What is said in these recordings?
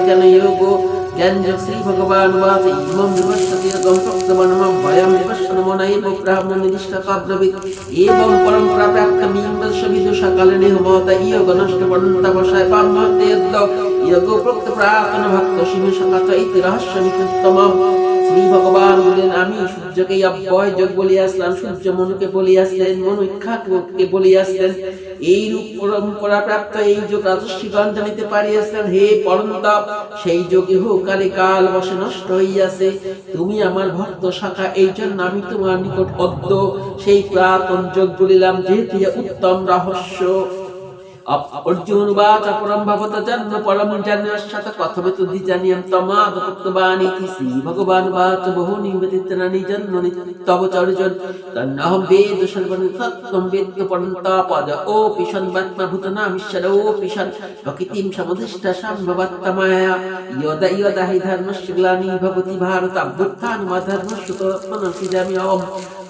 কেন যোগ জ্ঞান যোগ শ্রী ভগবান বাস ইমম বিপশ্যতি গম ভক্তবনম ভয়ম বিপশ্যন মন এব ব্রাহ্মণ নিষ্ঠ কাব্রবিদ এবং পরম্পরা প্রাপ্ত মিম্বস্য বিদুষা কালে নিহমত শ্রী ভগবান বলেন, আমি সূর্যকে অব্যয় যোগ বলিয়াছিলাম, সূর্য মনুকে বলিয়াছিলেন মনু বলিয়াছিলেন। এই রূপ পরম্পরা প্রাপ্ত এই যোগ রাজস্বীগণ জানিতে পারিয়াছিলেন, হে পরন্তপ সেই যোগে হোক, কালে কাল বসে নষ্ট হইয়াছে। তুমি আমার ভক্ত শাখা এই জন্য আমি তোমার নিকট অদ্য সেই পুরাতন যোগ বলিলাম যেহেতু উত্তম রহস্য। অর্জুন ভারত অভ্যুত্থান মা জামিয়ম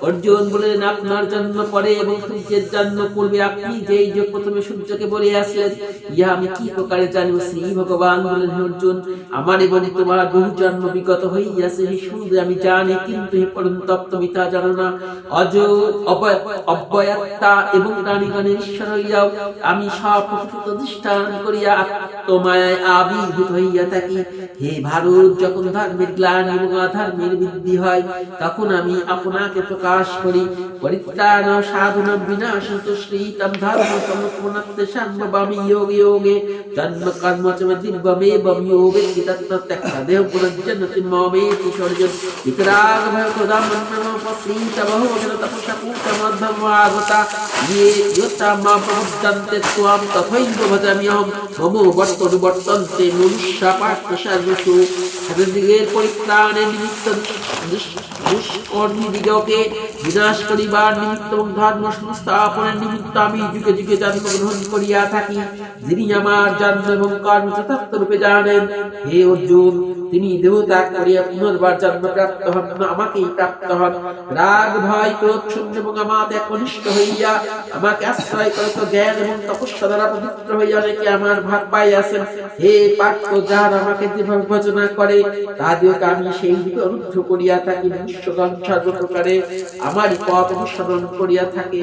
অর্জুন বলেন, আপনার জন্ম পরে এবং সূর্যের জন্ম পূর্বে আপনি যেই যে প্রথমে সূর্যকে বলে আসলেন, ইহা আমি কি প্রকারে জানিব? শ্রী ভগবান বলেন, অর্জুন, আমার এবং তোমার বহু জন্ম বিগত হইয়াছে হে সূর্য আমি জানি, কিন্তু হে পরন্তপ তুমি তা জানো না। অজ, অবয়- অব্যয়াত্মা এবং প্রাণীগণের ঈশ্বর হইয়াও আমি সব প্রতিষ্ঠান করিয়া আত্মমায় আবির্ভূত হইয়া থাকি। হে ভারত, যখন ধর্মের গ্লানি এবং অধর্মের বৃদ্ধি হয়, তখন আমি আপনাকে প্রকাশ করি। পরিত্রাণ সাধন বিনাশ শ্রীতম ধর্ম সমস্মনত্তে সর্ববামি যোগে যোগে জন্ম, কর্ম চ দিব্যমে বম যোগে তত্ত্ব ত্যক্ত দেহ পুনর্জন্মতি মমে কিশোর্জন বিকরাগ ভয় বহু অজন তপসা আগতা। যোতা মা প্রবুদ্ধন্তে ত্বাম তথৈব ভজাম্যহম মম বর্তনু বর্তন্তে মনুষ্যা পার্থ সর্বসু। দিগের পরিত্রাণের নিমিত্ত দুষ্কর্মী দিগকে বিনাশ করিবার নিমিত্ত এবং ধর্ম সংস্থাপনের নিমিত্ত আমি যুগে যুগে জন্মগ্রহণ করিয়া থাকি। যিনি আমার জন্ম এবং কর্ম যথার্থ রূপে জানেন, হে অর্জুন তিনি দেহত্যাগ করিয়া পুনর্বার জন্ম প্রাপ্ত হন আমাকেই প্রাপ্ত হন। রাগ, ভয়, ক্রোধ শূন্য এবং আমাতে একনিষ্ঠ হইয়া আমাকে আশ্রয় করে তো জ্ঞান এবং তপস্যা দ্বারা পবিত্র হইয়া অনেকে আমার ভাগ পাইয়াছেন। হে পার্থ যার আমাকে যেভাবে ভজনা করে তাদেরকে আমি সেই দিকে অনুদ্ধ করিয়া থাকি বিশ্বগণ সর্বপ্রকারে আমারই পথ অনুসরণ করিয়া থাকে।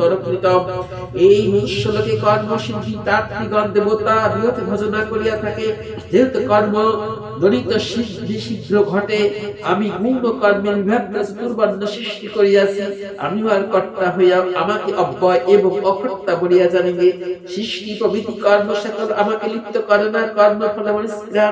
এই আমি আর কর্তা হইয়া আমাকে অব্যয় এবং অকর্তা বলিয়া জানিবে, সৃষ্টি প্রভৃতি কর্ম সকল আমাকে লিপ্ত করে না কর্ম ফলে আমার স্পৃহা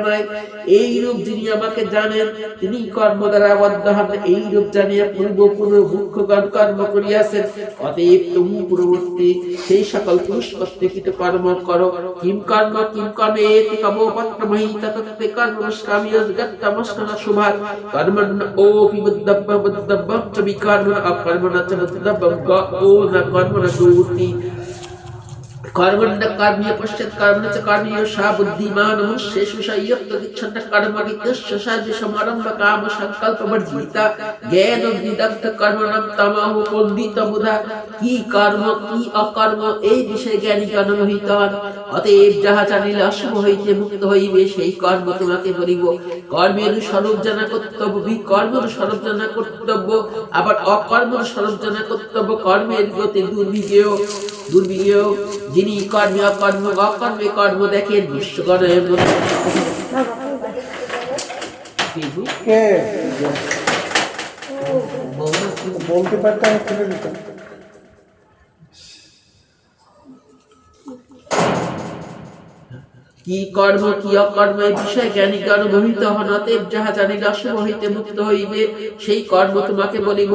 এই রূপ যিনি আমাকে জানেন, তিনি কর্ম দ্বারা আবদ্ধ এই রূপ জানিয়া পূর্ব পূর্ব মুখ্যগণ কর্ম করিয়াছেন। অতএব তুমি পূর্ববর্তী সেই সকল পুরুষ কর্তৃকৃত কর্ম করো। কিম কর্ম, কিম কর্মে এতি কবো পত্রমহি তত্তে কর্ম নিষ্কামী গত্তমস্কন শুভাত কর্মণ ওপি বুদ্ধব্য বুদ্ধব্যম চ বিকর্মণ অকর্মণ চ বুদ্ধব্যম গ ও ন কর্মণ দূতি অতএব যাহা জানিলে অশুভ হইতে মুক্ত হইবে, সেই কর্ম তোমাকে বলিব। কর্মের স্বরূপ জানা কর্তব্য, বিকর্মের স্বরূপ জানা কর্তব্য, আবার অকর্মের স্বরূপ জানা কর্তব্য কর্মের গতি দুর্বিজয় দুর্বিজয় যিনি কর্মে অকর্ম অকর্মে কর্ম দেখেন বিশ্বগণের মধ্যে বলতে পারতাম কি কর্ম, কি অকর্ম এই বিষয়ে জ্ঞানী জ্ঞান ভূমিত হন, অতএব যাহা জানিলে অশুভ হইতে মুক্ত হইবে, সেই কর্ম তোমাকে বলিব।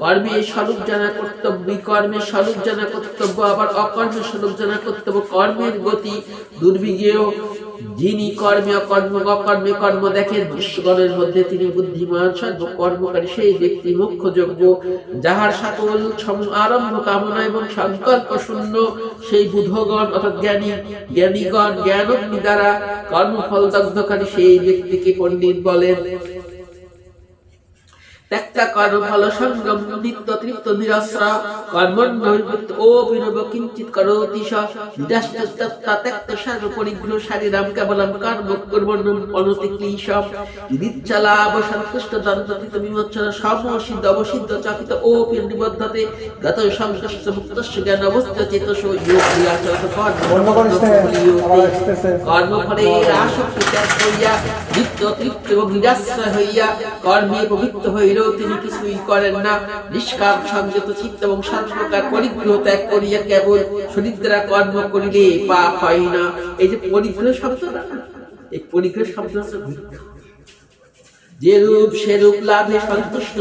কর্মে স্বরূপ জানা কর্তব্য বিকর্মে স্বরূপ জানা কর্তব্য, আবার অকর্মে স্বরূপ জানা কর্তব্য, কর্মের গতি দুর্বিজেয় যিনি কর্মে অকর্ম, অকর্মে কর্ম দেখেন, বিশ্বগণের মধ্যে তিনি বুদ্ধিমান সর্ব কর্মকারী সেই ব্যক্তি মুখ্য যোগ্য যাহার সকল আরম্ভ কামনা এবং সংকল্প শূন্য সেই বুধগণ অর্থাৎ জ্ঞানী, জ্ঞানীগণ জ্ঞান অগ্নি দ্বারা কর্মফল দগ্ধকারী সেই ব্যক্তিকে পণ্ডিত বলেন। ত্যক্তা কর্মফল সঙ্গম নিত্য তৃপ্ত নিরস্রা কর্মণ্যবৃত্ত ও বিনব কিঞ্চিত করোতি স। নিরাস্তত্তা ত্যক্ত সর্ব পরিগ্রহ শারীরাম কেবলম কর্ম কুর্বণ্যম অনতিক্লীশ ইদিচ্ছালাভ সন্তুষ্ট দন্ততিত বিমোচন সমসিদ্ধ অবসিদ্ধ চকিত ও নিবদ্ধতে গত সংশ্লিষ্ট মুক্তস্য জ্ঞান অবস্থিত চেতস যোগ ক্রিয়াচরত বন্ধ করিস না, আবার আসতেছে। কর্মফলে আসক্তি ত্যাগ করিয়া নিত্য তৃপ্ত এবং নিরাশ্রয় হইয়া কর্মে পবিত্র হইলেও তিনি কিছুই করেন না। নিষ্কাম সংযত চিত্ত এবং সর্বপ্রকার পরিগ্রহ ত্যাগ করিয়া কেবল শরীর দ্বারা কর্ম করিলে পাপ হয় না এই যে পরিগ্রহ শব্দটা, এই পরিগ্রহ শব্দ হচ্ছে। যে রূপ সে রূপ লাভে সন্তুষ্ট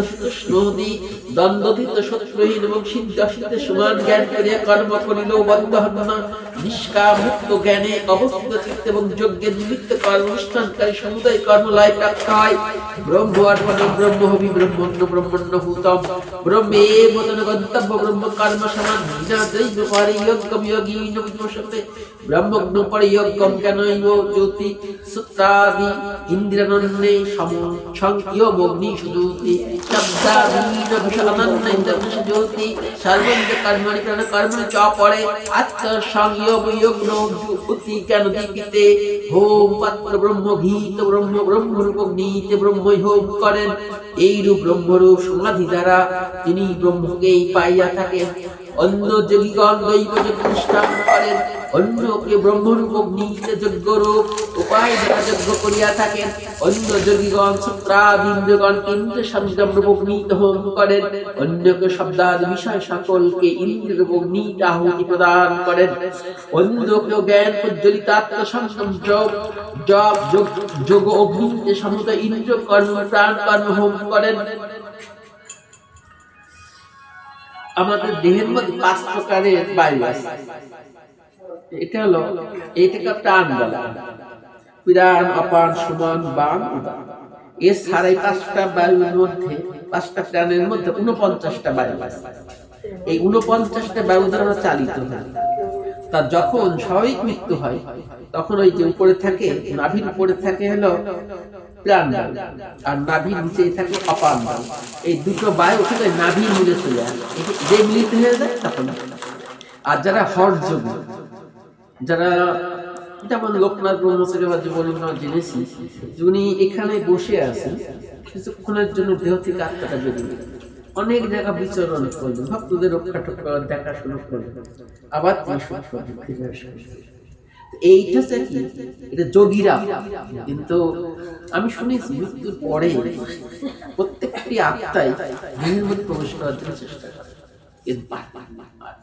হতি দ্বন্দ্বিত শত্রুহীন এবং সিদ্ধ সিদ্ধ সমান জ্ঞান করিয়া কর্ম করিলেও বদ্ধ হন না। নিষ্কাম মুক্ত জ্ঞানে অবস্থিত চিত্ত এবং যজ্ঞের নিমিত্ত কর্ম অনুষ্ঠানকারী সমুদায় কর্মলয় প্রাপ্ত হয়। ব্রহ্ম অর্পণ ব্রহ্ম হবি ব্রহ্মণ্য ব্রহ্মণ্য ভূতম। ব্রহ্মে মতন গন্তব্য ব্রহ্ম কর্ম সমান। বিনা দৈব পরে যজ্ঞম যোগী বিমর্শতে ব্রহ্মগ্ন পরে যজ্ঞম জ্যোতি ইন্দ্রানন্দে ইন্দ্রবিষ জ্যোতি কর্মণি কর্মণি চ জ্ঞান দীপিতে হোম পাত্র ব্রহ্ম ঘীত ব্রহ্ম অগ্নিতে ব্রহ্মই হোম করেন এই রূপ ব্রহ্মরূপ সমাধি দ্বারা তিনি ব্রহ্মকেই পাইয়া থাকেন। অন্য যোগীগণ দৈব প্রতিষ্ঠান করেন অন্যকে ব্রহ্মরূপ অগ্নিতে যজ্ঞরূপ উপায় দ্বারা যজ্ঞ করিয়া থাকেন, অন্য যোগীগণ সূত্রাবিন্দগণ ইন্দ্র সংযম রূপ অগ্নিতে হোম করেন। অন্যকে শব্দাদি বিষয় সকলকে ইন্দ্র রূপ অগ্নিতে আহুতি প্রদান করেন। অন্যকে জ্ঞান প্রজ্বলিত আত্মসংযম জপ জপ যোগ যোগ অগ্নিতে সমুদয় ইন্দ্র কর্ম প্রাণ কর্ম হোম করেন। আমাদের দেহের মধ্যে পাঁচ প্রকারের বায়ু আছে। এটা হলো এইটাকে প্রাণ বলা। প্রাণ, অপান সমান বান। উদান এছাড়াই পাঁচটা বায়ুর মধ্যে, পাঁচটা প্রাণের মধ্যে উনপঞ্চাশটা বায়ু আছে। এই উনপঞ্চাশটা বায়ু দ্বারা চালিত হয় তা যখন স্বাভাবিক মৃত্যু হয়, তখন ওই যে উপরে থাকে, নাভির উপরে থাকে হলো প্রাণ আর নাভির নিচে থাকে অপান এই দুটো বায়ু ওখানে নাভির মিলে চলে আসে। যে মিলিত হয়ে যায়, তখন আর যারা হরযোগী, যারা যেমন লোকনাথ ব্রহ্মচারী বা জীবনীন্দ্র জেনেছি উনি এখানে বসে আছেন, কিছুক্ষণের জন্য দেহ থেকে আত্মাটা বেরিয়ে। অনেক জায়গা বিচরণ করবেন ভক্তদের রক্ষা টক্ষা দেখাশোনা করবেন আবার তিনি সুখ ফিরে আসবেন। এইটা কি? এটা যোগীরা। কিন্তু আমি শুনেছি মৃত্যুর পরে প্রত্যেকটি আত্মাই দেহের মধ্যে প্রবেশ করার জন্য চেষ্টা করে। এর বার বার বার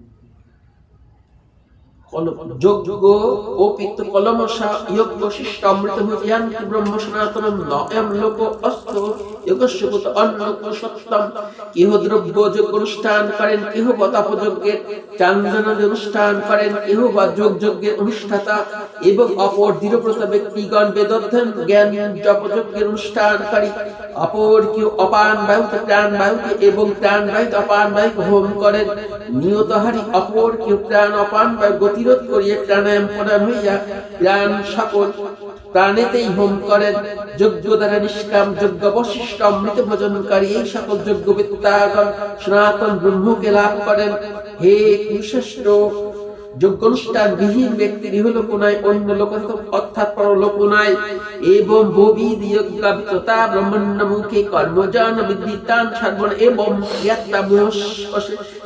যোগ্য অনুষ্ঠান করেন, কেহ বা যোগ যজ্ঞের অনুষ্ঠাতা। এবং অপর ব্যক্তিগণ জ্ঞান জপ যজ্ঞের অনুষ্ঠানকারী অপর কেউ অপান বায়ুতে প্রাণ বায়ুকে এবং প্রাণ বায়ুতে অপান বায়ুকে হোম করেন। নিয়তহারি অপর কেউ প্রাণ অপান বায়ু গতিরোধ করিয়া প্রাণায়াম প্রদান হইয়া প্রাণ সকল প্রাণেতেই হোম করেন। যজ্ঞ দ্বারা নিষ্কাম, যজ্ঞ বশিষ্ঠ, অমৃত ভোজনকারী এই সকল যজ্ঞ বিত্তাগণ সনাতন ব্রহ্মকে লাভ করেন। হে কুশ্রেষ্ঠ যোগ্য অনুষ্ঠান বিহীন অন্য লোক অর্থাৎ এবং কর্মজন বিদ্যিতান সর্বণ এবং জ্ঞাতা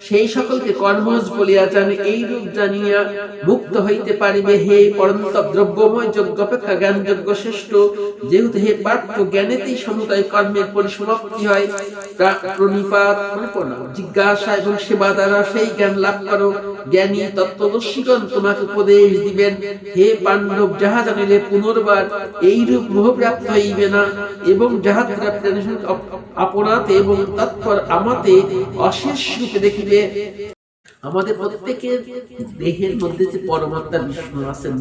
সেই সকলকে কর্মজ বলিয়া জানে এই রূপ জানিয়া মুক্ত হইতে পারিবে হে পরন্ত দ্রব্যময় যোগ্য অপেক্ষা জ্ঞান যোগ্য শ্রেষ্ঠ। যেহেতু হে পার্থ জ্ঞানেতেই সমুদায় কর্মের পরিসমাপ্তি হয় প্রা- প্রণিপাত মানে প্রণাম, জিজ্ঞাসা এবং সেবা দ্বারা সেই জ্ঞান লাভ করো। জ্ঞানী তত্ত্বদর্শীগণ তোমাকে উপদেশ দিবেন, হে পাণ্ডব যাহা জানিলে পুনর্বার এই রূপ মোহপ্রাপ্ত হইবে না এবং যাহা আপনাতে এবং তৎপর আমাতে অশেষ রূপে দেখিবে। আমাদের প্রত্যেকের দেহের মধ্যে যে পরমাত্মা বিষ্ণু আছেন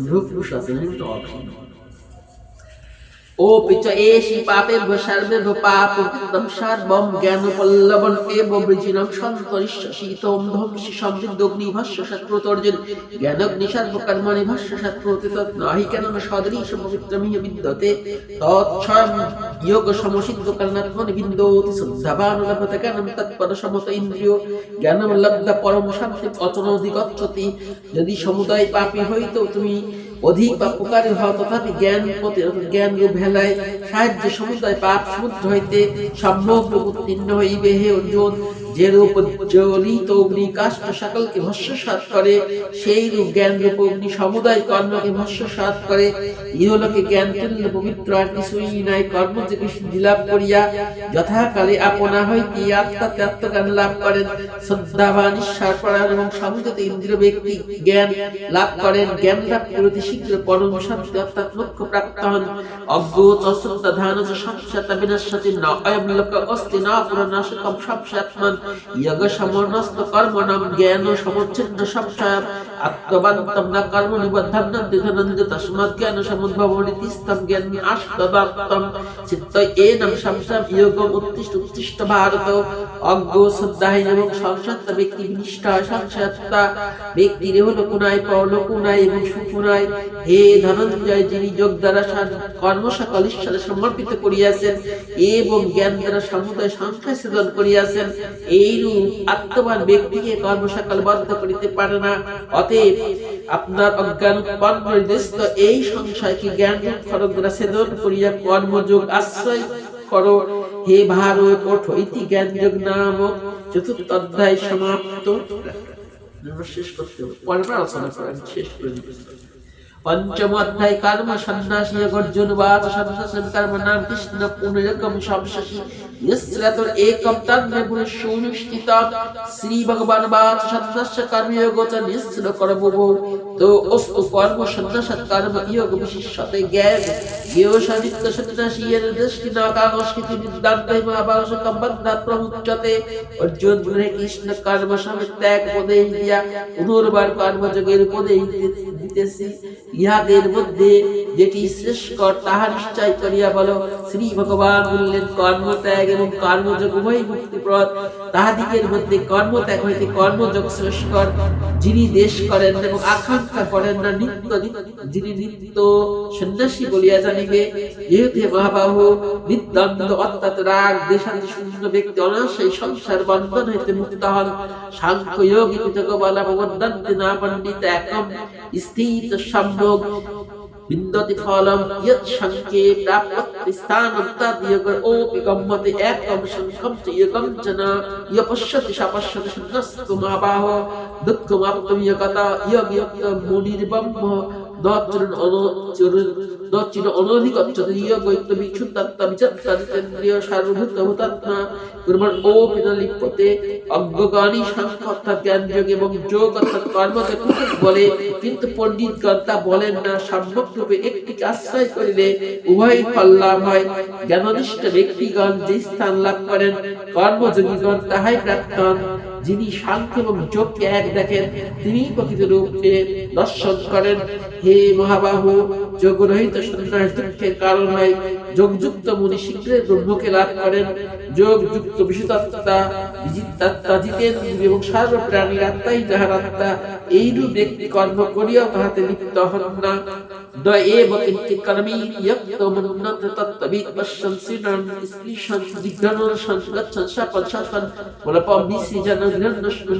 আছে অসীম ও সর্বম এব বৃজিনম সন্তরিষ্য শীতম ধ্বংসি ভস্য সর্বকর্মণি ভস্য তৎ নাহি কেন সদৃশ পবিত্রমিহ বিদ্যতে। তৎস্বয়ং যোগ সমসিদ্ধ তৎপর সমত ইন্দ্রিয়। জ্ঞানম লব্ধ পরম যদি সমুদয় পাপী হইতো তুমি অধিক বা উপকারী হয় তথাপি জ্ঞান জ্ঞান রূপ হেলায় সাহায্য সমুদয় পাপ সমুদ্র হইতে সম্ভব উত্তীর্ণ হইবে, হে অর্জুন। যে রূপ জ্বলিত অগ্নি কাষ্ট সকলকে করে, সেই রূপ জ্ঞান রূপ অগ্নি সমুদায় কর্মকে করে। ইহলোকে জ্ঞান পবিত্র আর কিছুই নাই। কর্ম যে লাভ করিয়া যথাকালে আপনা আত্মজ্ঞান লাভ করেন। শ্রদ্ধাবান ঈশ্বর এবং সংযত ইন্দ্রিয় ব্যক্তি জ্ঞান লাভ করেন। জ্ঞান লাভ করতে শীঘ্র পরম শান্তি অর্থাৎ প্রাপ্ত হন। অজ্ঞ তশ্রদ্ধা ধান চ সংশত বিনশ্যতি ন অয়ম লোক অস্তি ন পুরনাশকম সংশয়াত্মন ইয়গ সমনস্ত জ্ঞান সমচ্ছিন্ন আত্মবান্তম ন কর্ম জ্ঞান জ্ঞান চিত্ত ইয়োগম উত্তিষ্ঠ উত্তিষ্ঠ ভারত অজ্ঞ শ্রদ্ধাহীন এবং সংসত্তা ব্যক্তি সংসত্তা এবং সুকুনায় হে ধনঞ্জয় যিনি যোগ দ্বারা কর্ম সকল ঈশ্বরে সমর্পিত করিয়াছেন এবং জ্ঞান দ্বারা সমুদয় সংখ্যা সেদন করিয়াছেন এইরূপ আত্মবান ব্যক্তিকে কর্মসকল বদ্ধ করিতে পারে না। অতএব আপনার অজ্ঞান উৎপন্ন নির্দিষ্ট এই সংশয়কে জ্ঞান দ্বারা সেদন করিয়া কর্মযোগ আশ্রয় করো। হে ভারত ওঠো ইতি জ্ঞান যোগ নামক চতুর্থ অধ্যায় সমাপ্ত। শেষ করতে পরের আলোচনা করেন শেষ করে পঞ্চম অধ্যায় কর্ম সন্ন্যাস গর্জুন বাদ সন্ন্যাসন কর্ম নাম কৃষ্ণ পুনরকম সবশেষী। ইসরাত একম তন্মে পুরুষো অনুষ্ঠিত শ্রী ভগবান বাদ সন্ন্যাস কর্মযোগ চ নিঃসৃত করবব তো অস্তু কর্ম সন্ন্যাস কর্ম যোগ বিশিষ্যতে জ্ঞান। জ্ঞেয় সন্ন্যাসী এর দৃষ্টি না কাগস্কৃতি বিদ্যান্ত মহাবাস কম্বন্ধাত প্রমুচ্যতে অর্জুন গৃহে কৃষ্ণ কর্ম সমিত্যাগ উপদেশ দিয়া পুনর্বার কর্মযোগের উপদেশ দিতেছি। ইহাদের মধ্যে যেটি শ্রেষ্ঠ তাহা নিশ্চয় করিয়া বলো। শ্রী ভগবান বললেন কর্ম ত্যাগ এবং কর্মযোগ উভয় মুক্তিপ্রদ তাহাদিগের মধ্যে কর্ম ত্যাগ হইতে কর্মযোগ শ্রেষ্ঠ যিনি দেশ করেন এবং আকাঙ্ক্ষা করেন না নিত্য যিনি নিত্য সন্ন্যাসী বলিয়া জানিবে যেহেতু মহাবাহু নিদ্বন্দ্ব অর্থাৎ রাগ, দেশাদি শূন্য ব্যক্তি অনাশয় সংসার বন্ধন হইতে মুক্ত হন। সাংখ্য যোগী পিতক বলা না পণ্ডিত একম স্থিত সম্ভোগ বিন্দতি ফলম ইয়ৎ সংকে প্রাপ্তি স্থানম তদ যোগ ওপি গম্যতে একম সংখ্যম চ যোগম চ ন। সপশ্যতি শূন্যস্তু দুঃখমাপ্তম ইয়গতা ইয়গ ইয়গ কিন্তু পণ্ডিতগণ তা বলেন না। সম্যক রূপে আশ্রয় করিলে উভয় ফল লাভ হয়। জ্ঞাননিষ্ঠ ব্যক্তিগণ যে স্থান লাভ করেন, কর্মযোগীগণ তাহাই প্রাপ্ত যিনি সাংখ্য এবং যোগকে এক দেখেন, তিনি প্রকৃত রূপে দর্শন করেন। হে মহাবাহু যোগ রহিত সন্ন্যাস দুঃখের কারণ হয় যোগযুক্ত মুনি শীঘ্রই ব্রহ্মকে লাভ করেন। যোগ যুক্ত বিশুদ্ধাত্মা বিজিতাত্মা জিতেন্দ্র এবং সর্বপ্রাণীর আত্মাই যাহার আত্মা, এইরূপ ব্যক্তি কর্ম করিয়াও তাহাতে লিপ্ত হন না। দ এব কিঞ্চিৎ কর্মী পশ্যন্সিনান স্পৃশন জিজ্ঞানন সংগচ্ছন শাপন বলপম বিসৃজন গৃহন্নস্মন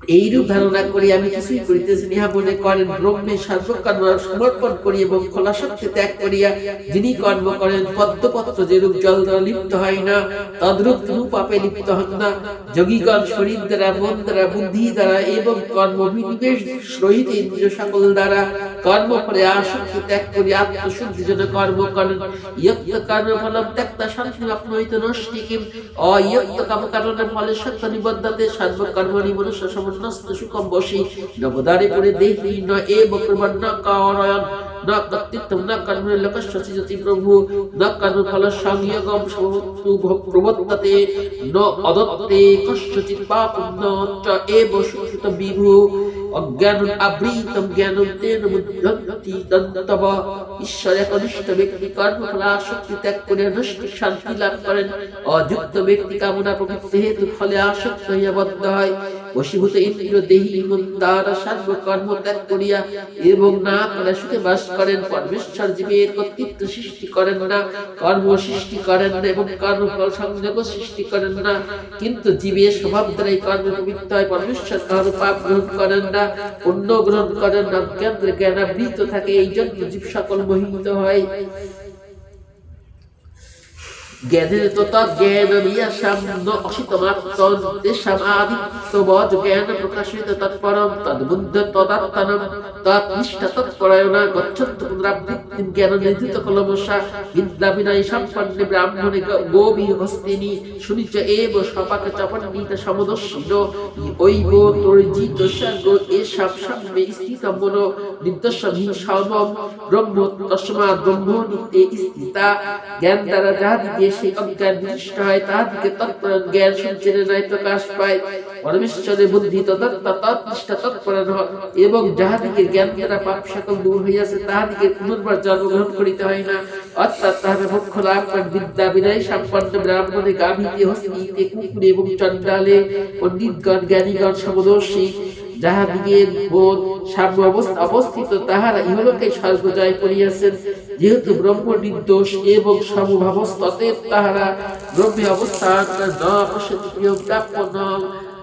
এইরূপ ধারণা করি, আমি কিছুই করিতেছি ইহা মনে করেন, ব্রহ্মে সর্বকর্ম সমর্পণ করি এবং খোলাসক্তি ত্যাগ করিয়া যিনি কর্ম করেন, পদ্মপত্র যেরূপ জল দ্বারা লিপ্ত হয় না, তদ্রূপ কোনো পাপে লিপ্ত হন না। যোগীগণ শরীর দ্বারা, মন দ্বারা, বুদ্ধি দ্বারা এবং কর্ম বিনিবেশ সহিত ইন্দ্রিয় সকল দ্বারা কর্ম করে আসক্তি ত্যাগ করি আত্মশুদ্ধির জন্য কর্ম করেন। ইয়ক্ত কর্ম ফলম ত্যাক্তা শান্তি আপনহিত নষ্টি কিম অইয়ক্ত কাম কারণের ফলে সত্য নিবদ্ধতে সর্বকর্মণি মনুষ্য শান্তি লাভ করেন। অযুক্ত ব্যক্তি কামনা প্রবৃত্তি হেতু ফলে আসক্ত হইয়া বদ্ধ হয়। বশীভূত ইন্দ্র দেহী দ্বারা সর্ব কর্ম ত্যাগ করিয়া এবং না করে সুখে বাস করেন, পরমেশ্বর জীবের কর্তৃত্ব সৃষ্টি করেন না, কর্ম সৃষ্টি করেন না এবং কর্মফল সংযোগ সৃষ্টি করেন না। কিন্তু জীবের স্বভাব দ্বারাই কর্ম প্রবৃত্ত হয়, পরমেশ্বর কারও পাপ গ্রহণ করেন না, পুণ্য গ্রহণ করেন না জ্ঞান জ্ঞানাবৃত থাকে এই জন্য জীব সকল মোহিত হয়। জ্ঞানের তো তজ্ঞান বিয়াসাম ন অসিতমাত্তন তেষাম আদিত্যবজ জ্ঞান প্রকাশিত তৎপরম, তদ্বুদ্ধ তদাত্তানম। তৎনিষ্ঠ তৎপরায়ণা গচ্ছন্ত পুনরাবৃত্তিম জ্ঞান নির্ধিত কলমসা বিদ্যা বিনয় সম্পন্নে ব্রাহ্মণে গোবি হস্তিনি, শুনিচ এব সপাক চপন্নিত সমদর্শিন। ঐব তর্জিত সর্গ এষাম সাম্যে স্থিতম মনো। নির্দশমি সর্বম ব্রহ্ম তস্মাৎ ব্রহ্ম নিত্যে স্থিতা। জ্ঞান দ্বারা যাহাদিকে সেই অজ্ঞান বিশিষ্ট হয় তাহাদিকে তৎপরণ জ্ঞান সঞ্চয়ের ন্যায় প্রকাশ পায়। পরমেশ্বরের বুদ্ধি তৎনিষ্ঠা তৎপরণ এবং যাহাদিকে জ্ঞান দ্বারা পাপ সকল দূর হইয়াছে তাহাদিকে পুনর্বার জন্মগ্রহণ করিতে হয় না। অর্থাৎ তাহাকে মোক্ষ লাভ করেন বিদ্যা বিনয় সম্পন্ন ব্রাহ্মণে গাভীতে হস্তিতে কুকুরে এবং চণ্ডালে। পণ্ডিতগণ, জ্ঞানীগণ, সমদর্শী যাহাদিগের বোধ সার্ব অবস্থা অবস্থিত, তাহারা ইহলোকে স্বর্গ জয় করিয়াছেন। যেহেতু ব্রহ্ম নির্দোষ এবং সমভাবস্থ অতএব তাহারা ব্রহ্মে অবস্থান ন প্রাপ্য ন ন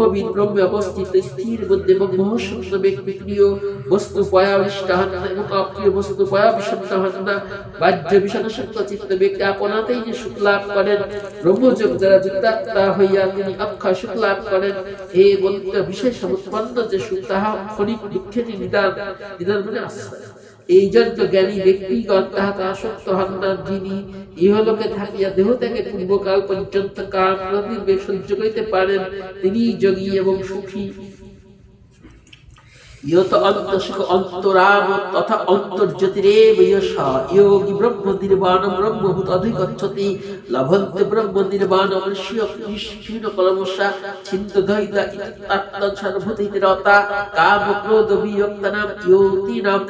ব্রহ্মবিদ ব্রহ্মে স্থির বুদ্ধি এবং মহাসূক্ষ্ম ব্যক্তি প্রিয়, বস্তু পয়াবিষ্ট হন এবং অপ্রিয় বস্তু পয়াবিষণ্ণ হন বাহ্য বিষণ সত্য চিত্ত ব্যক্তি আপনাতেই যে সুখ লাভ করেন, ব্রহ্মযোগ দ্বারা যুক্তাত্মা হইয়া তিনি অক্ষয় সুখ লাভ করেন, হে বন্ত বিশেষ উৎপন্ন যে সুখ, তাহা ক্ষণিক দুঃখেরই নিদান নিদান মানে আশ্রয়। এই জন্য জ্ঞানী তাহাতে আসক্ত হন না। যিনি ইহলোকে থাকিয়া দেহ থেকে পূর্বকাল পর্যন্ত কাল সহ্য করিতে পারেন তিনি যোগী এবং সুখী। ইয়ত অন্তঃসুখ অন্তরাম তথা অন্তর্জ্যোতিরেব ইয়শ যোগী ব্রহ্ম নির্বাণ ব্রহ্মভূত অধিগচ্ছতি। লভন্তে ব্রহ্ম নির্বাণ অমৃষ্য কৃষ্ণ কলমসা ছিন্ন দৈতা ইত্যাত্ম সর্বভূতিতে রতা কাম ক্রোধ বিয়ক্তনাম ইয়তিনাম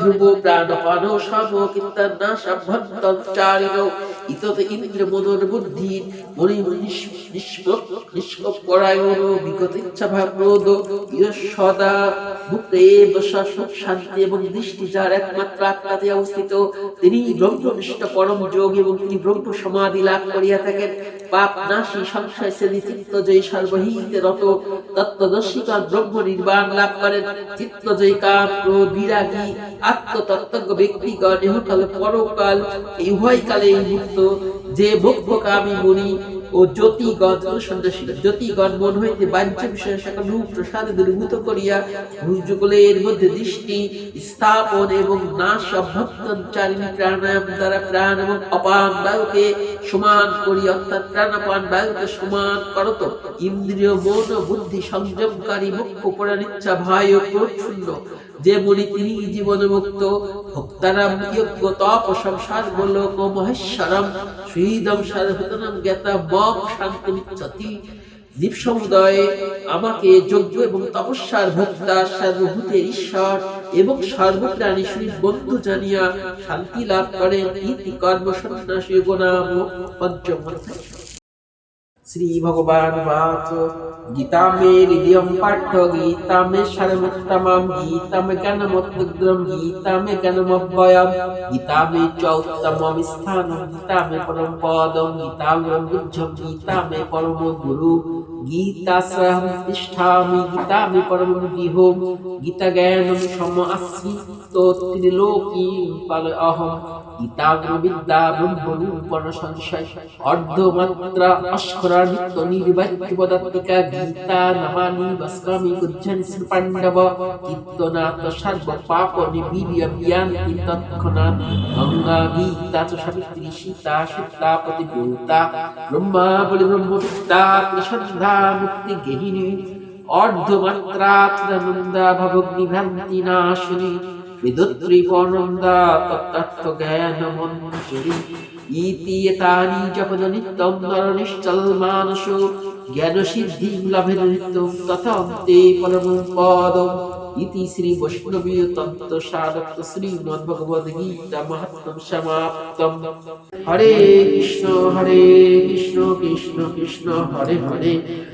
ধ্রুব প্রাণ পান সম কীর্তন না সাভ্যন্তচারিণ ইতত ইন্দ্র বুদ্ধি মনি বিগত ইচ্ছা মুক্তে শাসক শান্তি এবং দৃষ্টি যার একমাত্র আত্মাতে অবস্থিত। তিনি ব্রহ্মনিষ্ঠ পরম যোগ এবং তিনি ব্রহ্ম সমাধি লাভ করিয়া থাকেন। পাপ নাশী সংশয় শ্রেণি চিত্তজয়ী সর্বহিতে রত তত্ত্বদর্শিকার ব্রহ্ম নির্বাণ লাভ করেন। চিত্তজয়ী কাম বিরাগী, আত্মতত্ত্বজ্ঞ ব্যক্তিগণ পরকাল এই যে ও জ্যোতিগণ জ্যোতিগণ মন হইতে বাহ্য বিষয় সকল রূপ প্রসাদ করিয়া মধ্যে দৃষ্টি স্থাপন এবং নাশ অভ্যন্তরচারিণী প্রাণায়াম দ্বারা প্রাণ এবং অপান বায়ুকে সমান করি অর্থাৎ প্রাণাপান বায়ুকে সমান করত। ইন্দ্রিয়, মন, বুদ্ধি, সংযমকারী, মুখ্য পরানিচ্ছা ভয় ও শূন্য। যে বলি তিনি জীবন মুক্ত ভক্তারাম যোগ্য তপ সংসার গোলক মহেশ্বরম, সুহৃদম সারভূতনম জ্ঞাতা মক শান্তি দীপসমুদয়ে আমাকে যজ্ঞ এবং তপস্যার ভোক্তা সর্বভূতের ঈশ্বর এবং সর্বপ্রাণী শ্রী বন্ধু জানিয়া শান্তি লাভ করেন ইতি কর্ম সন্ন্যাসী গুণাম পঞ্চম। শ্রী ভগবান বাচ। গীতা মে হৃদয়ম পাঠ্য, গীতা মে সারমুত্তমম গীতা মে জ্ঞানমুদ্গ্রম, গীতা মে জ্ঞানমব্যয়ম গীতা মে চ উত্তমম স্থানম, গীতা মে পরম পদম, গীতা মে বুদ্ধম গীতা মে পরম গুরু। গীতাশ্রয়ম তিষ্ঠামি, গীতা মে পরম বিহোম গীতা জ্ঞানম সম আসি তো ত্রিলোকি পাল অহম। বিদ্যা ব্রহ্মরূপণ অর্ধমাত্রা অস্করা নিত্য নির্বাচ্য পদাত্মিকা গীতা নমানি বস্কামি গুজ্জন পাণ্ডব কীর্তনাথ সর্ব পাপ নিবীর্য বিয়ান্তি তৎক্ষণাৎ গঙ্গা গীতা চ সাবিত্রী সীতা সীতা প্রতিভূতা ব্রহ্মা বলি ব্রহ্মবিদ্যা ত্রিসন্ধ্যা মুক্তি গেহিনী অর্ধমাত্রা ত্রিনন্দা ভবগ্নি ভ্রান্তি নাশিনী বিদুত্রিপনন্দা তত্ত্ব শ্রী বৈষ্ণবীয় তন্ত্র সারক্ত শ্রীমদ্ ভগবদ গীতা মাহাত্ম সমাপ্তম। হরে কৃষ্ণ হরে কৃষ্ণ কৃষ্ণ কৃষ্ণ, হরে হরে।